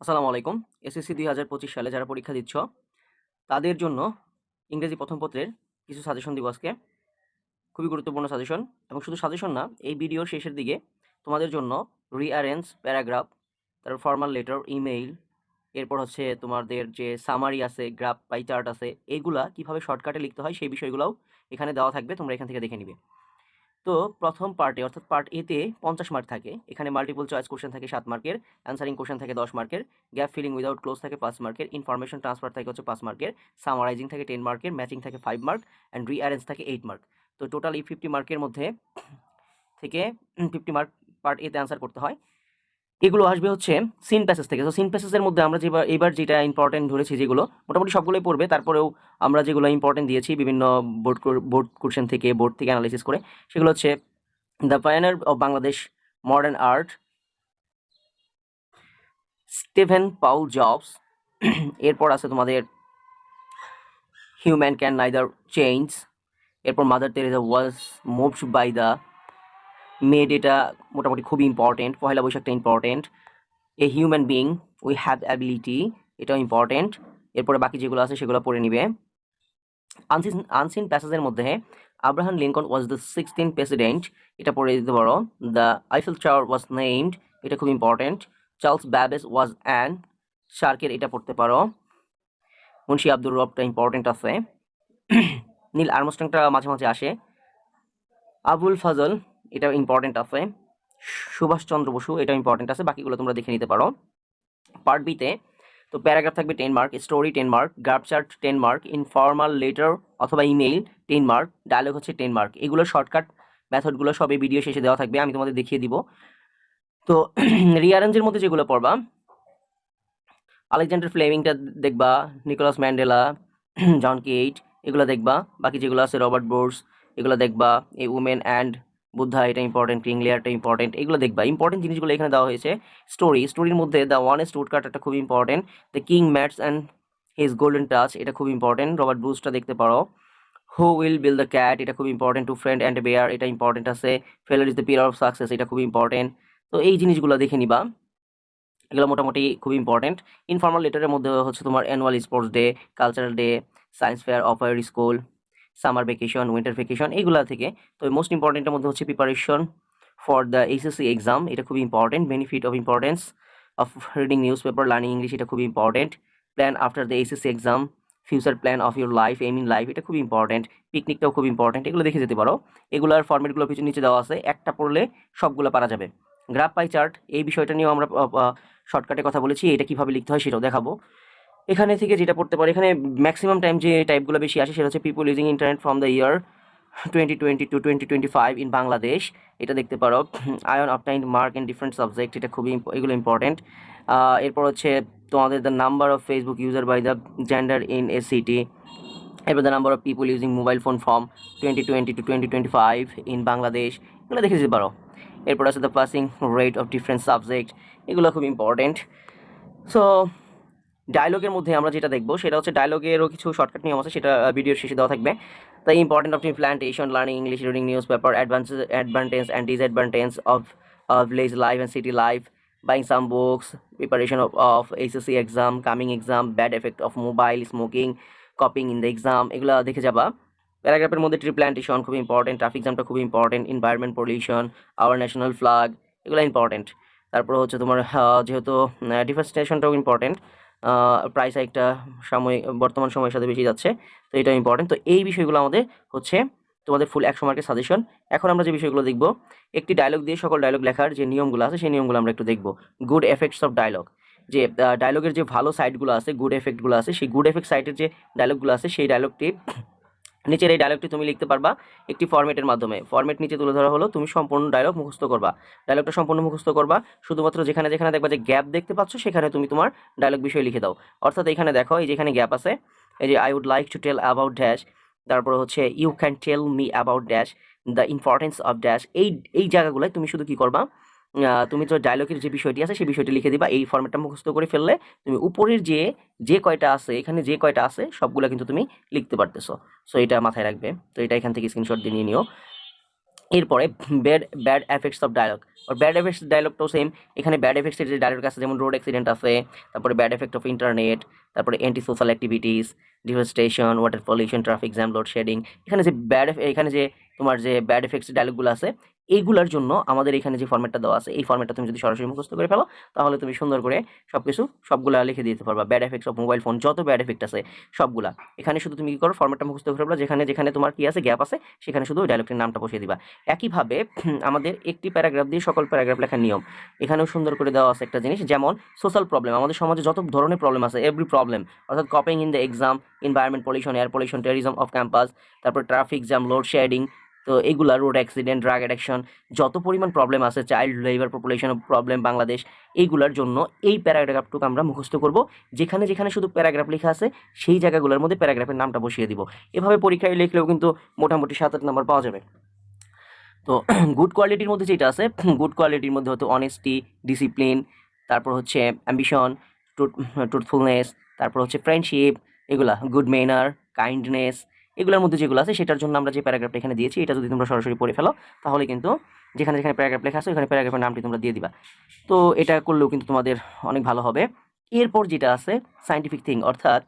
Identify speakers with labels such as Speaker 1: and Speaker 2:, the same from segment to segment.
Speaker 1: আসসালামু আলাইকুম। এসএসসি দুই হাজার পঁচিশ সালে যারা পরীক্ষা দিচ্ছ, তাদের জন্য ইংরেজি প্রথম পত্রের কিছু সাজেশন দিব আজকে। খুবই গুরুত্বপূর্ণ সাজেশন এবং শুধু সাজেশন না, এই ভিডিওর শেষের দিকে তোমাদের জন্য রিঅ্যারেঞ্জ প্যারাগ্রাফ তারপর ফর্মাল লেটার ইমেইল এরপর হচ্ছে তোমাদের যে সামারি আছে গ্রাফ পাই চার্ট আছে এইগুলা কীভাবে শর্টকাটে লিখতে হয় সেই বিষয়গুলোও এখানে দেওয়া থাকবে, তোমরা এখান থেকে দেখে নিবে। তো প্রথম পার্টে অর্থাৎ পার্ট এতে পঞ্চাশ মার্ক থাকে। এখানে মাল্টিপল চয়েস কোশ্চেন থাকে সাত মার্কের অ্যান্সারিং কোশ্চেন থাকে দশ মার্কের গ্যাপ ফিলিং উইদাউট ক্লোজ থাকে পাঁচ মার্কের ইনফরমেশন ট্রান্সফার থাকে হচ্ছে পাঁচ মার্কের সামারাইজিং থাকে টেন মার্কের ম্যাচিং থাকে ফাইভ মার্ক অ্যান্ড রিঅ্যারেঞ্জ থাকে এইট মার্ক তো টোটাল এই ফিফটি মার্কের মধ্যে থেকে ফিফটি মার্ক পার্ট এতে অ্যান্সার করতে হয়। এগুলো আসবে হচ্ছে সিন প্যাসেজ থেকে। তো সিন প্যাসেজের মধ্যে আমরা যে এবার যেটা ইম্পর্টেন্ট ধরেছি যেগুলো, মোটামুটি সবগুলোই পড়বে। তারপরেও আমরা যেগুলো ইম্পর্টেন্ট দিয়েছি, বিভিন্ন বোর্ড বোর্ড কোশ্চেন থেকে বোর্ড থেকে অ্যানালিসিস করে, সেগুলো হচ্ছে the pioneer of Bangladesh modern art Steven Paul Jobs এরপর আছে তোমাদের হিউম্যান ক্যান নাইদার চেঞ্জ এরপর mother Teresa was moved by the made এটা মোটামুটি খুবই ইম্পর্টেন্ট পয়লা বৈশাখটা important a human being we have ability এটাও ইম্পর্টেন্ট এরপরে বাকি যেগুলো আছে সেগুলো পড়ে নিবে। আনসিন আনসিন প্যাসেজের মধ্যে Abraham Lincoln was the sixteen president এটা পড়ে দিতে পারো। The Eiffel tower was named এটা খুব important Charles Babbage was an শার্কের এটা পড়তে পারো। মুন্সি আব্দুর রবটা ইম্পর্টেন্ট আছে। নীল আর্মস্ট্রংটা মাঝে মাঝে আসে। আবুল ফাজল এটা ইম্পর্টেন্ট আছে। সুভাষচন্দ্র বসু এটা ইম্পর্টেন্ট আছে, বাকিগুলো তোমরা দেখে নিতে পারো। পার্ট বিতে তো প্যারাগ্রাফ থাকবে ten mark story ten mark graph chart ten mark informal letter অথবা ইমেইল টেন মার্ক ডায়লগ হচ্ছে টেন মার্ক এগুলো শর্টকাট মেথডগুলো সব এই ভিডিও শেষে দেওয়া থাকবে, আমি তোমাদের দেখিয়ে দিব। তো রিয়ারেঞ্জের মধ্যে যেগুলো পড়বা আলেকজান্ডার ফ্লেমিংটা দেখবা নিকোলাস ম্যান্ডেলা জন কেইট এগুলো দেখবা। বাকি যেগুলো আছে রবার্ট বোর্স এগুলো দেখবা। এই উমেন অ্যান্ড বুদ্ধা, এটা ইম্পর্টেন্ট কিং লেয়ারটা ইম্পর্টেন্ট এগুলো দেখবা। ইম্পর্টেন্ট জিনিসগুলো এখানে দেওয়া হয়েছে স্টোরি স্টোরির মধ্যে দ্য ওয়ান এস কাট একটা খুব important the king Midas and his golden touch এটা খুব ইম্পর্টেন্ট রবার্ট ব্রুসটা দেখতে পারো। Who will bell the cat এটা খুব important two friend and bear এটা ইম্পর্টেন্ট আছে। Failure is the pillar of success এটা খুব ইম্পর্টেন্ট তো এই জিনিসগুলো দেখে নিবা। এগুলো মোটামুটি খুব ইম্পর্টেন্ট ইনফর্মাল লেটারের মধ্যে হচ্ছে তোমার annual sports day cultural day science fair of school summer vacation winter vacation এগুলো থেকে। তো মোস্ট ইম্পর্টেন্টের মধ্যে হচ্ছে preparation for the HSC exam এটা খুব important benefit of importance of reading newspaper learning English এটা খুব important plan after the HSC exam future plan of your life aim in life এটা খুব ইম্পর্টেন্ট পিকনিকটাও খুব ইম্পর্টেন্ট এগুলো দেখে যেতে পারো। এগুলোর ফর্মেটগুলো পিছু নিচে দেওয়া আছে, একটা পড়লে সবগুলো পারা যাবে। গ্রাফ পাই চার্ট এই বিষয়টা নিয়েও আমরা শর্টকাটে কথা বলেছি, এটা কীভাবে লিখতে হয় সেটাও দেখাবো। এখানে থেকে যেটা পড়তে পারে, এখানে ম্যাক্সিমাম টাইম যে টাইপগুলো বেশি আসে সেটা হচ্ছে people using internet from the year twenty twenty to twenty twenty five in Bangladesh এটা দেখতে পারো। Ion obtained mark in different subject এটা খুবই এগুলো ইম্পর্টেন্ট এরপর হচ্ছে তোমাদের the number of Facebook user by the gender in a city এরপর the number of people using mobile phone from twenty twenty to twenty twenty five in Bangladesh এগুলো দেখে যেতে পারো। এরপর আছে the passing rate of different subject এগুলো খুব important so ডায়লগের মধ্যে আমরা যেটা দেখব সেটা হচ্ছে ডায়লগেরও কিছু শর্টকাট নিয়ম আছে সেটা ভিডিওর শেষে দেওয়া থাকবে। The important of implantation learning English reading newspaper advances advantage and disadvantage of village life and city life buying some books, preparation of, of exam, coming exam, bad effect of mobile, smoking, copying in the exam এগুলো দেখে যাবা। প্যারাগ্রাফের মধ্যে tree plantation খুব important traffic জ্যামটা খুব important environment pollution our national flag এগুলো important তারপর হচ্ছে তোমার যেহেতু ডিফরেস্টেশনটাও ইম্পর্টেন্ট প্রাইস একটা সাময়িক, বর্তমান সময়ের সাথে বেশি যাচ্ছে, তো এটা ইম্পর্টেন্ট তো এই বিষয়গুলো আমাদের হচ্ছে তোমাদের ফুল একশো মার্কের সাজেশন এখন আমরা যে বিষয়গুলো দেখব, একটি ডায়লগ দিয়ে সকল ডায়লগ লেখার যে নিয়মগুলো আছে, সেই নিয়মগুলো আমরা একটু দেখব। গুড এফেক্টস অফ ডায়লগ যে ডায়লগের যে ভালো সাইডগুলো আছে গুড এফেক্টগুলো আছে, সেই গুড এফেক্ট সাইটের যে ডায়লগগুলো আছে, সেই ডায়লগটি নিচের এই ডায়লগটি তুমি লিখতে পারবা একটি ফরম্যাটের মাধ্যমে। ফরম্যাট নিচে তুলে ধরা হলো, তুমি সম্পূর্ণ ডায়লগ মুখস্থ করবা। ডায়লগটা সম্পূর্ণ মুখস্থ করবা, শুধুমাত্র যেখানে যেখানে দেখবা যে গ্যাপ দেখতে পাচ্ছ, সেখানে তুমি তোমার ডায়লগ বিষয় লিখে দাও। অর্থাৎ এখানে দেখো, এই যেখানে গ্যাপ আছে, এই যে I would like to tell about dash তারপরে হচ্ছে you can tell me about dash the importance of dash এই এই জায়গাগুলোয় তুমি শুধু কী করবা? তুমি তো ডায়লগের যে বিষয়টি আছে, সেই বিষয়টি লিখে দিবা। এই ফর্মেটটা মুখস্থ করে ফেললে তুমি উপরের যে যে কয়টা আছে, এখানে যে কয়টা আছে, সবগুলো কিন্তু তুমি লিখতে পারতেছো। সো এটা মাথায় রাখবে। তো এটা এখান থেকে স্ক্রিনশট দিয়ে নিও। এরপরে bad bad effects of dialogue R bad effects ডায়লগটাও সেম এখানে ব্যাড এফেক্টসের যে ডায়লগ আছে, যেমন রোড অ্যাক্সিডেন্ট আছে, তারপরে ব্যাড এফেক্ট অফ ইন্টারনেট তারপরে anti social activities deforestation water pollution traffic jam load shedding এখানে যে ব্যাড এখানে যে তোমার যে ব্যাড এফেক্টস ডায়লগগুলো আছে এইগুলোর জন্য আমাদের এখানে যে ফর্মেটটা দেওয়া আছে, এই ফর্মেটটা তুমি যদি সরাসরি মুখস্থ করে ফেলো, তাহলে তুমি সুন্দর করে সব কিছু সবগুলা লিখে দিতে পারবা। Bad effects of mobile phone যত ব্যাড এফেক্ট আছে, সবগুলা। এখানে শুধু তুমি কি করো ফর্মেটটা মুখস্থ করে ফেলবা যেখানে যেখানে তোমার কি আছে গ্যাপ আছে, সেখানে শুধু ওই ডায়লগটির নামটা বসিয়ে দিবা। একইভাবে আমাদের একটি প্যারাগ্রাফ দিয়ে সকল প্যারাগ্রাফ লেখার নিয়ম। এখানেও সুন্দর করে দেওয়া আছে একটা জিনিস, যেমন সোশ্যাল প্রবলেম আমাদের সমাজে যত ধরনের প্রবলেম আছে এভরি প্রবলেম অর্থাৎ coping in the exam environment pollution air pollution terrorism of campus তারপর ট্রাফিক জ্যাম লোড শেডিং তো এগুলা রোড অ্যাক্সিডেন্ট ড্রাগ অ্যাডিকশন যত পরিমাণ প্রবলেম আছে child labour population problem Bangladesh এইগুলোর জন্য এই প্যারাগ্রাফটুকু আমরা মুখস্থ করব। যেখানে যেখানে শুধু প্যারাগ্রাফ লেখা আছে, সেই জায়গাগুলোর মধ্যে প্যারাগ্রাফের নামটা বসিয়ে দিব। এভাবে পরীক্ষায় লিখলেও কিন্তু মোটামুটি সাত আট নম্বর পাওয়া যাবে। তো গুড কোয়ালিটির মধ্যে যেটা আছে গুড কোয়ালিটির মধ্যে হতো অনেস্টি ডিসিপ্লিন তারপর হচ্ছে অ্যাম্বিশন ট্রুথফুলনেস তারপর হচ্ছে ফ্রেন্ডশিপ এগুলা গুড মেনার কাইন্ডনেস এগুলোর মধ্যে যেগুলো আছে, সেটার জন্য আমরা যে প্যারাগ্রাফটা এখানে দিয়েছি, এটা যদি তোমরা সরাসরি পড়ে ফেলো, তাহলে কিন্তু যেখানে যেখানে প্যারাগ্রাফ লেখা আছে, ওখানে প্যারাগ্রাফের নামটি তোমরা দিয়ে দিবা। তো এটা করলেও কিন্তু তোমাদের অনেক ভালো হবে। এরপর যেটা আছে সাইন্টিফিক থিং অর্থাৎ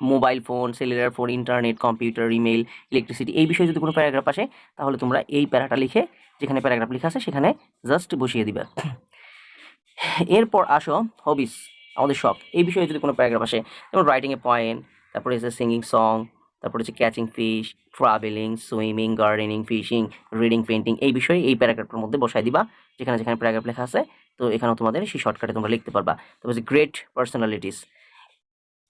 Speaker 1: mobile phone cellular phone internet computer email electricity এই বিষয়ে যদি কোনো প্যারাগ্রাফ আসে, তাহলে তোমরা এই প্যারাটা লিখে যেখানে প্যারাগ্রাফ লেখা আছে, সেখানে জাস্ট বসিয়ে দিবে। এরপর আসো হবিস আমাদের শখ। এই বিষয়ে যদি কোনো প্যারাগ্রাফ আসে, যেমন রাইটিং এ পয়েন্ট তারপরে হচ্ছে সিঙ্গিং সং তারপরে হচ্ছে catching fish travelling swimming gardening fishing reading painting এই বিষয়ে এই প্যারাগ্রাফের মধ্যে বসাই দিবা, যেখানে যেখানে প্যারাগ্রাফ লেখা আছে, তো এখানেও তোমাদের সেই শর্টকাটে তোমরা লিখতে পারবা। তারপর হচ্ছে গ্রেট পার্সোনালিটিস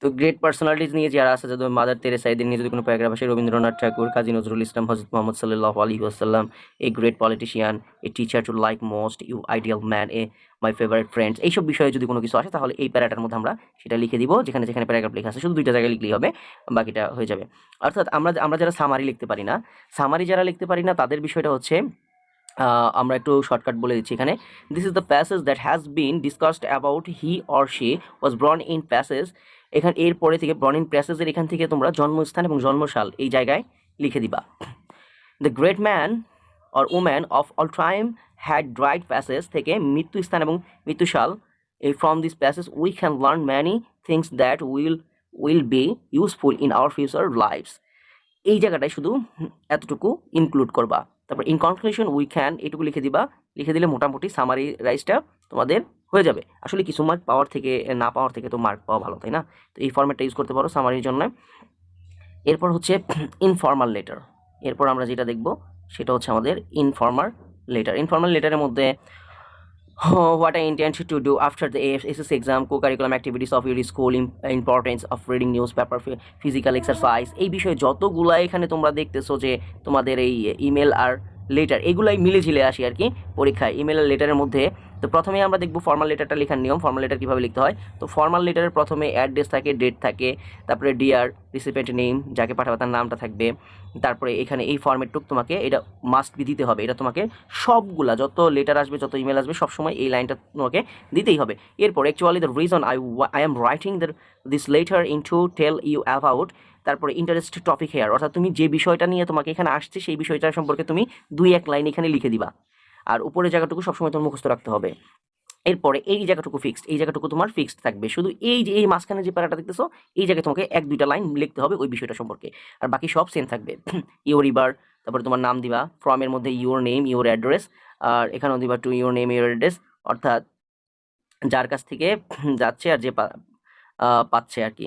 Speaker 1: তো গ্রেট পার্সোনালিটিস নিয়ে যারা আছে যদি মাদার তেরেসা এদের নিয়ে যদি কোনো প্যারাগ্রাফ আসে, রবীন্দ্রনাথ ঠাকুর, কাজী নজরুল ইসলাম হজরত মোহাম্মদ সাল্লাহ আলী আসাল্লাম a great politician a teacher to like most you ideal man a my favourite friends এইসব বিষয়ে যদি কোনো কিছু আসে, তাহলে এই প্যারাটার মধ্যে আমরা সেটা লিখে দিব, যেখানে যেখানে প্যারাগ্রাফ লেখা আছে, শুধু দুইটা জায়গায় লিখলেই হবে, বাকিটা হয়ে যাবে। অর্থাৎ আমরা আমরা যারা সামারি লিখতে পারি না সামারি যারা লিখতে পারি না, তাদের বিষয়টা হচ্ছে আমরা একটু শর্টকাট বলে দিচ্ছি এখানে this is the passage that has been discussed about he or she was born in passage এখান, এরপরে থেকে ব্রন ইন প্যাসেজের এখান থেকে তোমরা জন্মস্থান এবং জন্মসাল এই জায়গায় লিখে দিবা। The great man or woman of all time had derived passage থেকে মৃত্যুস্থান এবং মৃত্যুশাল। এই from this passage we can learn many things that will will be useful in our future lifes এই জায়গাটায় শুধু এতটুকু ইনক্লুড করবা। তারপর ইন কনক্লুশন উই ক্যান এটুকু লিখে দিবা। লিখে দিলে মোটামুটি সামারি রাইজটা তোমাদের হয়ে যাবে। আসলে কিছু মার্ক পাওয়ার থেকে না পাওয়ার থেকে তো মার্ক পাওয়া ভালো, তাই না? তো এই ফর্ম্যাটটা ইউজ করতে পারো সামারির জন্য। এরপর হচ্ছে ইনফর্মাল লেটার এরপর আমরা যেটা দেখব, সেটা হচ্ছে আমাদের ইনফর্মাল লেটার ইনফর্মাল লেটারের মধ্যে what I intent to do after the SSC exam co curriculum activities of your school importance of reading newspaper physical exercise এই বিষয়ে যতগুলা এখানে তোমরা দেখতেছো যে তোমাদের এই ইমেল আর লেটার এগুলাই মিলে ঝিলে আসি আর কি পরীক্ষায়। ইমেল আর লেটারের মধ্যে তো প্রথমে আমরা দেখব ফর্মাল লেটারটা লেখার নিয়ম ফর্মাল লেটার কীভাবে লিখতে হয়। তো ফর্মাল লেটারের প্রথমে অ্যাড্রেস থাকে ডেট থাকে, তারপরে ডিআর রিসিপেন্ট নেম যাকে পাঠাবে তার নামটা থাকবে, তারপরে এখানে এই ফর্মেটটুক তোমাকে এটা মাস্ট বি দিতে হবে। এটা তোমাকে সবগুলা, যত লেটার আসবে, যত ইমেল আসবে, সবসময় এই লাইনটা তোমাকে দিতেই হবে। এরপর actually the reason I I am writing the this letter in to tell you about তারপরে ইন্টারেস্ট টপিক হেয়ার অর্থাৎ তুমি যে বিষয়টা নিয়ে তোমাকে এখানে আসছে, সেই বিষয়টা সম্পর্কে তুমি দুই এক লাইন এখানে লিখে দিবা। আর উপরের জায়গাটুকু সবসময় তোমার মুখস্থ রাখতে হবে। এরপরে এই জায়গাটুকু ফিক্সড এই জায়গাটুকু তোমার ফিক্সড থাকবে। শুধু এই যে, এই মাঝখানে যে প্যারাটা দেখতেছো, এই জায়গায় তোমাকে এক, দুইটা লাইন লিখতে হবে ওই বিষয়টা সম্পর্কে। আর বাকি সব সেম থাকবে। ইউর ইবার তারপরে তোমার নাম দিবা ফর্মের মধ্যে ইউর নেম ইউর অ্যাড্রেস আর এখানেও দিবা to your name your address অর্থাৎ যার কাছ থেকে যাচ্ছে আর যে পাচ্ছে আর কি।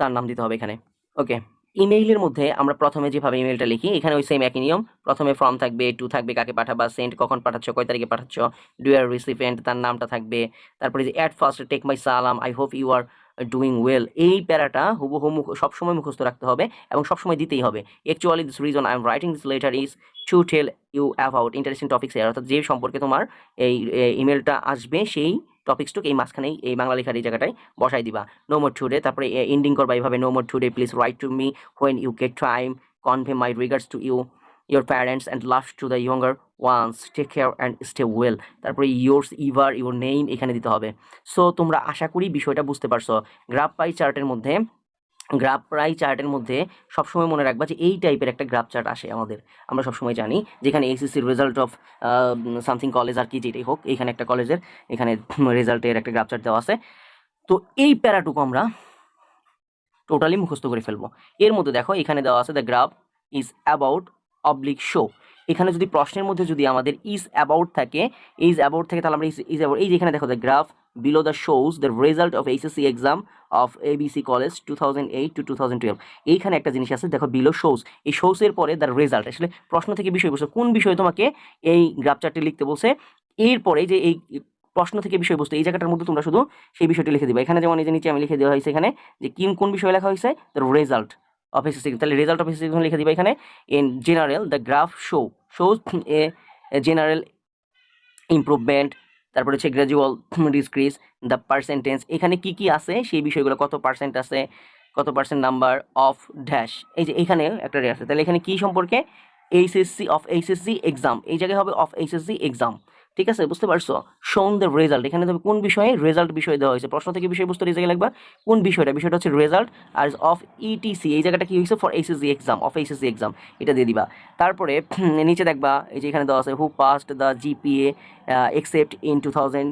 Speaker 1: তার নাম দিতে হবে এখানে। ওকে ইমেইলের মধ্যে আমরা প্রথমে যেভাবে ইমেলটা লিখি, এখানে ওই সেম একই নিয়ম। প্রথমে ফর্ম থাকবে টু থাকবে, কাকে পাঠাবা সেন্ড কখন পাঠাচ্ছ, কয় তারিখে পাঠাচ্ছ ডুয়ার রিসিপেন্ট তার নামটা থাকবে। তারপরে যে অ্যাট ফার্স্ট টেক মাই সালাম I hope you are doing well এই প্যারাটা হুবহু মুখ, সবসময় মুখস্থ রাখতে হবে এবং সবসময় দিতেই হবে। Actually this reason I am writing this letter is to tell you about interesting topics অর্থাৎ যে সম্পর্কে তোমার এই ইমেলটা আসবে, সেই টপিক্সটুক এই মাঝখানেই এই বাংলা লেখার এই জায়গাটায় বসাই দিবা। নো মোর টুডে তারপরে এন্ডিং করবা এইভাবে no more today please write to me when you get time convey my regards to you your parents and love to the younger ones take care and stay well তারপরে yours ever your name এখানে দিতে হবে। So তোমরা আশা করি বিষয়টা বুঝতে পারছ। Graph পাই চার্টের মধ্যে গ্রাফ প্রাই চার্টের মধ্যে সবসময় মনে রাখবা যে এই টাইপের একটা গ্রাফ চার্ট আসে আমাদের। আমরা সবসময় জানি যেখানে এইচএসসির রেজাল্ট অফ সামথিং কলেজ আর কি যেটাই হোক এইখানে একটা কলেজের এখানে রেজাল্টের একটা গ্রাফ চার্ট দেওয়া আছে। তো এই প্যারাটুকু আমরা টোটালি মুখস্থ করে ফেলব। এর মধ্যে দেখো এখানে দেওয়া আছে the graph is about oblique show এখানে যদি প্রশ্নের মধ্যে যদি আমাদের ইজ অ্যাবাউট থাকে ইজ অ্যাবাউট থাকে তাহলে আমরা ইজ অ্যাবাউট এই যে এখানে দেখো the graph below the shows the result of HSC exam of ABC college two thousand eight to two thousand twelve এইখানে একটা জিনিস আছে, দেখো বিলো শোজ এই শোজের পরে দ্য রেজাল্ট আসলে প্রশ্ন থেকে বিষয়বস্তু কোন বিষয়ে তোমাকে এই গ্রাফ চার্টটি লিখতে বলছে, এরপরে যে এই প্রশ্ন থেকে বিষয়বস্তু এই জায়গাটার মধ্যে তোমরা শুধু সেই বিষয়টি লিখে দিবে। এখানে যেমন এই যে নিচে আমি লিখে দেওয়া হয়েছে এখানে, যে কিন কোন বিষয়ে লেখা হয়েছে দ্য রেজাল্ট অফ এসএসসি তাহলে রেজাল্ট অফ এসএসসি লিখে দিবে এখানে in general the graph show shows a general improvement তারপরে হচ্ছে গ্র্যাজুয়াল ডিসক্রিজ দ্য পার্সেন্টেজ এখানে কি কি আছে, সেই বিষয়গুলো, কত পার্সেন্ট আছে, কত পার্সেন্ট নাম্বার অফ ড্যাশ এই যে এখানে একটা রে আছে, তাহলে এখানে কি সম্পর্কে এইচএসসি অফ এইচএসসি এক্সাম এই জায়গায় হবে অফ এইচএসসি এক্সাম ঠিক আছে? বুঝতে পারছ? শোন দ্য রেজাল্ট এখানে তুমি কোন বিষয়ে? রেজাল্ট বিষয় দেওয়া হয়েছে। প্রশ্ন থেকে বিষয়বস্তু এই জায়গায় লাগবা কোন বিষয়টা? বিষয়টা হচ্ছে রেজাল্ট আর অফ ইটিসি এই জায়গাটা কি হয়েছে? For HSC exam of HSC exam এটা দিয়ে দিবা। তারপরে নিচে দেখবা, এই যে এখানে দেওয়া আছে who passed the GPA except in two thousand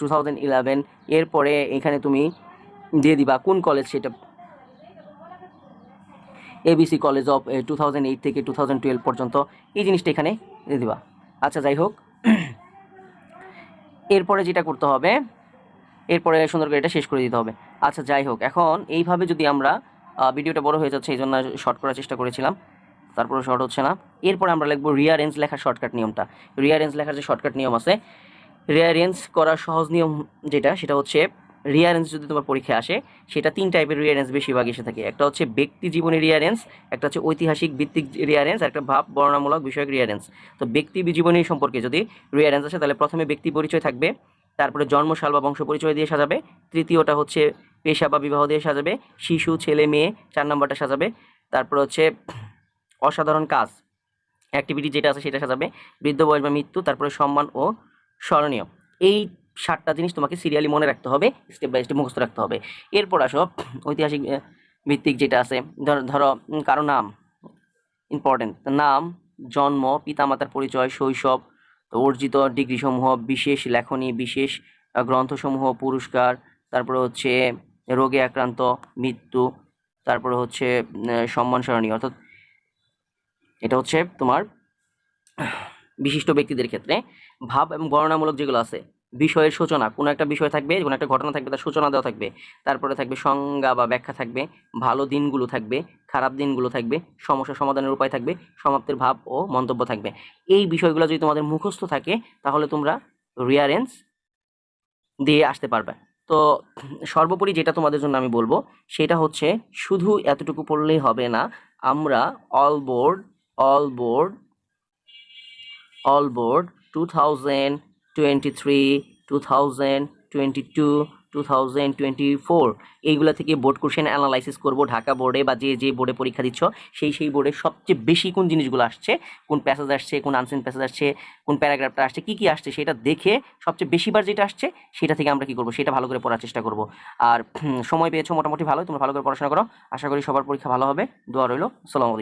Speaker 1: two thousand eleven এরপরে এখানে তুমি দিয়ে দিবা কোন কলেজ সেটা? ABC college of two thousand eight থেকে টু থাউজেন্ড টুয়েলভ পর্যন্ত। এই জিনিসটা এখানে দিয়ে দিবা। আচ্ছা যাই হোক। এরপরে যেটা করতে হবে, এরপরে সুন্দর করে এটা শেষ করে দিতে হবে। আচ্ছা যাই হোক, এখন এইভাবে যদি আমরা ভিডিওটা বড় হয়ে যাচ্ছে এই জন্য শর্ট করার চেষ্টা করেছিলাম তারপরে শর্ট হচ্ছে না। এরপরে আমরা লিখব রিয়ারেঞ্জ লেখার শর্টকাট নিয়মটা। রিয়ারেঞ্জ লেখার যে শর্টকাট নিয়ম আছে রিয়ারেঞ্জ করার সহজ নিয়ম যেটা, সেটা হচ্ছে রিয়ারেঞ্জ যদি তোমার পরীক্ষায় আসে, সেটা তিন টাইপের রিয়ারেঞ্জ বেশিরভাগ এসে থাকে। একটা হচ্ছে ব্যক্তি জীবনী রিয়ারেন্স একটা হচ্ছে ঐতিহাসিক ভিত্তিক রিয়ারেন্স একটা ভাব, বর্ণনামূলক বিষয়ক রিয়ারেন্স তো ব্যক্তি জীবনী সম্পর্কে যদি রিয়ারেন্স আসে, তাহলে প্রথমে ব্যক্তি পরিচয় থাকবে, তারপরে জন্মসাল বা বংশ পরিচয় দিয়ে সাজাবে, তৃতীয়টা হচ্ছে পেশা বা বিবাহ দিয়ে সাজাবে, শিশু, ছেলে, মেয়ে, চার নম্বরটা সাজাবে, তারপর হচ্ছে অসাধারণ কাজ অ্যাক্টিভিটি যেটা আছে সেটা সাজাবে, বৃদ্ধ বয়স বা মৃত্যু, তারপরে সম্মান ও স্মরণীয়। এই সাতটা জিনিস তোমাকে সিরিয়ালি মনে রাখতে হবে স্টেপ বাই স্টেপ মুখস্থ রাখতে হবে। এরপর আসো, ঐতিহাসিক ভিত্তিক যেটা আছে, ধরো ধরো কারও নাম ইম্পর্টেন্ট নাম, জন্ম, পিতামাতার পরিচয়, শৈশব অর্জিত ডিগ্রিসমূহ, বিশেষ লেখনী, বিশেষ গ্রন্থসমূহ, পুরস্কার, তারপরে হচ্ছে রোগে আক্রান্ত, মৃত্যু, তারপরে হচ্ছে সম্মান স্মরণীয়, অর্থাৎ এটা হচ্ছে তোমার, বিশিষ্ট ব্যক্তিদের ক্ষেত্রে ভাব এবং গণনামূলক যেগুলো আছে বিষয়ের সূচনা, কোনো একটা বিষয় থাকবে, কোনো একটা ঘটনা থাকবে, তার সূচনা দেওয়া থাকবে। তারপরে থাকবে সংজ্ঞা বা ব্যাখ্যা থাকবে, ভালো দিনগুলো থাকবে, খারাপ দিনগুলো থাকবে, সমস্যা সমাধানের উপায় থাকবে, সমাপ্তির ভাব ও মন্তব্য থাকবে। এই বিষয়গুলো যদি তোমাদের মুখস্থ থাকে, তাহলে তোমরা রিয়ারেন্স দিয়ে আসতে পারবে। তো সর্বোপরি যেটা তোমাদের জন্য আমি বলব, সেটা হচ্ছে শুধু এতটুকু পড়লেই হবে না, আমরা all board all board all board 2023 2022 2024 এইগুলা থেকে বোর্ড কোশ্চেন অ্যানালাইসিস করব ঢাকা বোর্ডে বা যে যে বোর্ডে পরীক্ষা দিচ্ছ, সেই সেই বোর্ডে সবচেয়ে বেশি কোন জিনিসগুলো আসছে, কোন প্যাসেজ আসছে, কোন আনসেন প্যাসেজ আসছে, কোন প্যারাগ্রাফটা আসছে, কি কি আসছে সেটা দেখে সবচেয়ে বেশিবার যেটা আসছে সেটা থেকে আমরা কি করব, সেটা ভালো করে পড়ার চেষ্টা করব। আর সময় পেয়েছ মোটামুটি ভালো তোমরা ভালো করে পড়াশোনা করো। আশা করি সবার পরীক্ষা ভালো হবে। দোয়া রইল। আসসালামু